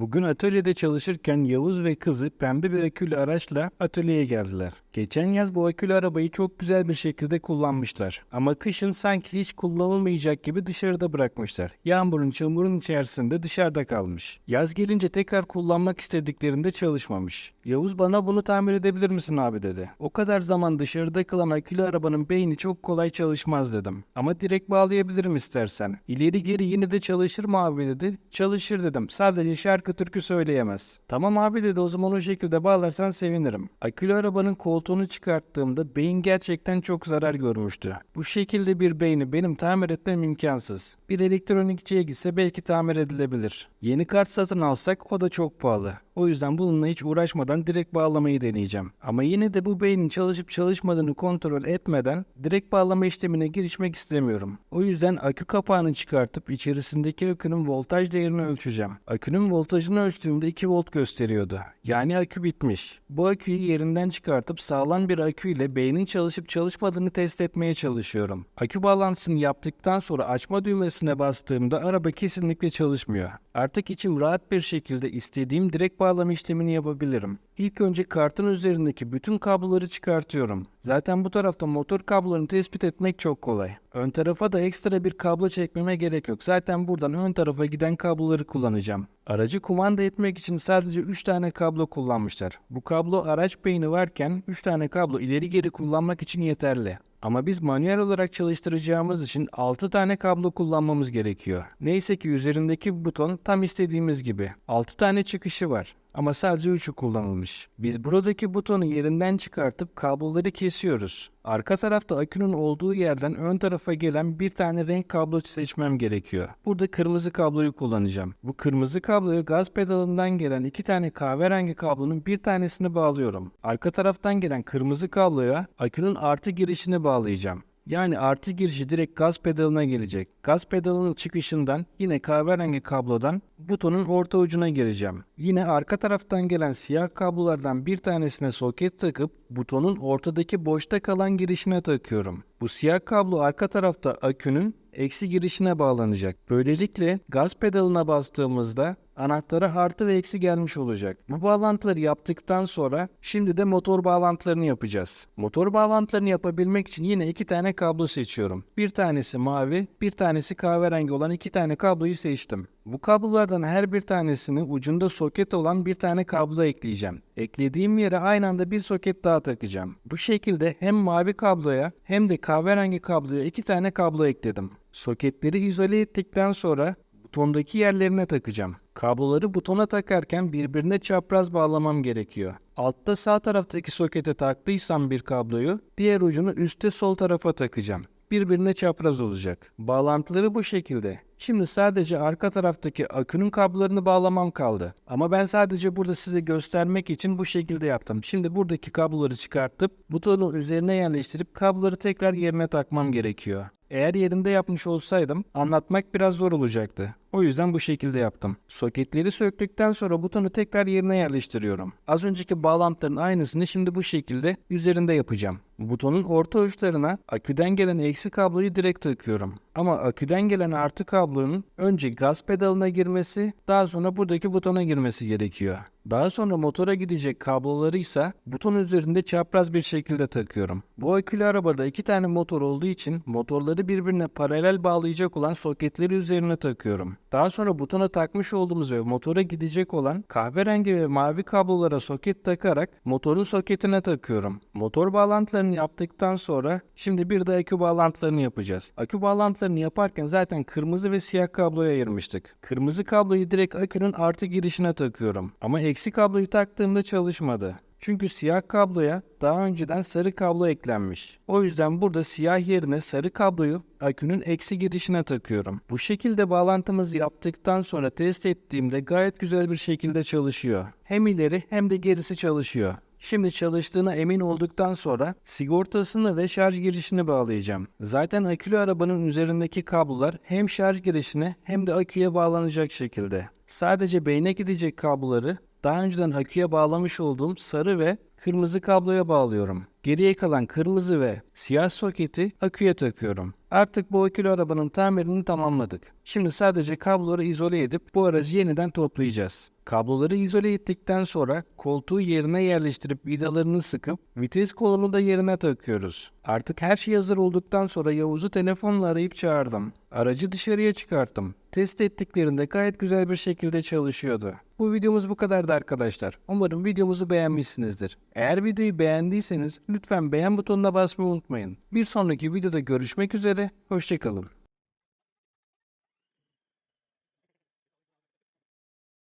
Bugün atölyede çalışırken Yavuz ve kızı pembe bir akülü araçla atölyeye geldiler. Geçen yaz bu akülü arabayı çok güzel bir şekilde kullanmışlar. Ama kışın sanki hiç kullanılmayacak gibi dışarıda bırakmışlar. Yağmurun çamurun içerisinde dışarıda kalmış. Yaz gelince tekrar kullanmak istediklerinde çalışmamış. Yavuz bana bunu tamir edebilir misin abi dedi. O kadar zaman dışarıda kalan akülü arabanın beyni çok kolay çalışmaz dedim. Ama direkt bağlayabilirim istersen. İleri geri yine de çalışır mı abi dedi. Çalışır dedim. Sadece şarkı türkü söyleyemez. Tamam abi dedi o zaman o şekilde bağlarsan sevinirim. Akülü arabanın koltuğunu çıkarttığımda beyin gerçekten çok zarar görmüştü. Bu şekilde bir beyni benim tamir etmem imkansız. Bir elektronikçiye gitse belki tamir edilebilir. Yeni kart satın alsak o da çok pahalı. O yüzden bununla hiç uğraşmadan direkt bağlamayı deneyeceğim. Ama yine de bu beynin çalışıp çalışmadığını kontrol etmeden direkt bağlama işlemine girişmek istemiyorum. O yüzden akü kapağını çıkartıp içerisindeki akünün voltaj değerini ölçeceğim. Akünün voltajını ölçtüğümde 2 volt gösteriyordu. Yani akü bitmiş. Bu aküyü yerinden çıkartıp sağlam bir akü ile beynin çalışıp çalışmadığını test etmeye çalışıyorum. Akü bağlantısını yaptıktan sonra açma düğmesine bastığımda araba kesinlikle çalışmıyor. Artık içim rahat bir şekilde istediğim direkt bağlama işlemini yapabilirim. İlk önce kartın üzerindeki bütün kabloları çıkartıyorum. Zaten bu tarafta motor kablolarını tespit etmek çok kolay. Ön tarafa da ekstra bir kablo çekmeme gerek yok. Zaten buradan ön tarafa giden kabloları kullanacağım. Aracı kumanda etmek için sadece 3 tane kablo kullanmışlar. Bu kablo araç beyni varken 3 tane kablo ileri geri kullanmak için yeterli. Ama biz manuel olarak çalıştıracağımız için 6 tane kablo kullanmamız gerekiyor. Neyse ki üzerindeki buton tam istediğimiz gibi. 6 tane çıkışı var. Ama sadece 3'ü kullanılmış. Biz buradaki butonu yerinden çıkartıp kabloları kesiyoruz. Arka tarafta akünün olduğu yerden ön tarafa gelen bir tane renk kablo seçmem gerekiyor. Burada kırmızı kabloyu kullanacağım. Bu kırmızı kabloyu gaz pedalından gelen iki tane kahverengi kablonun bir tanesini bağlıyorum. Arka taraftan gelen kırmızı kabloya akünün artı girişini bağlayacağım. Yani artı girişi direkt gaz pedalına gelecek. Gaz pedalının çıkışından yine kahverengi kablodan butonun orta ucuna gireceğim. Yine arka taraftan gelen siyah kablolardan bir tanesine soket takıp butonun ortadaki boşta kalan girişine takıyorum. Bu siyah kablo arka tarafta akünün eksi girişine bağlanacak. Böylelikle gaz pedalına bastığımızda anahtara artı ve eksi gelmiş olacak. Bu bağlantıları yaptıktan sonra şimdi de motor bağlantılarını yapacağız. Motor bağlantılarını yapabilmek için yine iki tane kablo seçiyorum. Bir tanesi mavi, bir tanesi kahverengi olan iki tane kabloyu seçtim. Bu kablolardan her bir tanesini ucunda soket olan bir tane kablo ekleyeceğim. Eklediğim yere aynı anda bir soket daha takacağım. Bu şekilde hem mavi kabloya hem de kahverengi kabloya iki tane kablo ekledim. Soketleri izole ettikten sonra butondaki yerlerine takacağım. Kabloları butona takarken birbirine çapraz bağlamam gerekiyor. Altta sağ taraftaki sokete taktıysam bir kabloyu diğer ucunu üstte sol tarafa takacağım. Birbirine çapraz olacak. Bağlantıları bu şekilde. Şimdi sadece arka taraftaki akünün kablolarını bağlamam kaldı. Ama ben sadece burada size göstermek için bu şekilde yaptım. Şimdi buradaki kabloları çıkartıp butonun üzerine yerleştirip kabloları tekrar yerine takmam gerekiyor. Eğer yerinde yapmış olsaydım anlatmak biraz zor olacaktı. O yüzden bu şekilde yaptım. Soketleri söktükten sonra butonu tekrar yerine yerleştiriyorum. Az önceki bağlantıların aynısını şimdi bu şekilde üzerinde yapacağım. Butonun orta uçlarına aküden gelen eksi kabloyu direkt takıyorum. Ama aküden gelen artı kablonun önce gaz pedalına girmesi, daha sonra buradaki butona girmesi gerekiyor. Daha sonra motora gidecek kabloları ise buton üzerinde çapraz bir şekilde takıyorum. Bu akülü arabada iki tane motor olduğu için motorları birbirine paralel bağlayacak olan soketleri üzerine takıyorum. Daha sonra butona takmış olduğumuz ve motora gidecek olan kahverengi ve mavi kablolara soket takarak motorun soketine takıyorum. Motor bağlantılarını yaptıktan sonra şimdi bir de akü bağlantılarını yapacağız. Akü bağlantılarını yaparken zaten kırmızı ve siyah kabloya ayırmıştık. Kırmızı kabloyu direkt akünün artı girişine takıyorum. Ama eksi kabloyu taktığımda çalışmadı. Çünkü siyah kabloya daha önceden sarı kablo eklenmiş. O yüzden burada siyah yerine sarı kabloyu akünün eksi girişine takıyorum. Bu şekilde bağlantımızı yaptıktan sonra test ettiğimde gayet güzel bir şekilde çalışıyor. Hem ileri hem de gerisi çalışıyor. Şimdi çalıştığına emin olduktan sonra sigortasını ve şarj girişini bağlayacağım. Zaten akülü arabanın üzerindeki kablolar hem şarj girişine hem de aküye bağlanacak şekilde. Sadece beyne gidecek kabloları daha önceden aküye bağlamış olduğum sarı ve kırmızı kabloya bağlıyorum. Geriye kalan kırmızı ve siyah soketi aküye takıyorum. Artık bu akülü arabanın tamirini tamamladık. Şimdi sadece kabloları izole edip bu aracı yeniden toplayacağız. Kabloları izole ettikten sonra koltuğu yerine yerleştirip vidalarını sıkıp vites kolunu da yerine takıyoruz. Artık her şey hazır olduktan sonra Yavuz'u telefonla arayıp çağırdım. Aracı dışarıya çıkarttım. Test ettiklerinde gayet güzel bir şekilde çalışıyordu. Bu videomuz bu kadardı arkadaşlar. Umarım videomuzu beğenmişsinizdir. Eğer videoyu beğendiyseniz lütfen beğen butonuna basmayı unutmayın. Bir sonraki videoda görüşmek üzere, hoşçakalın.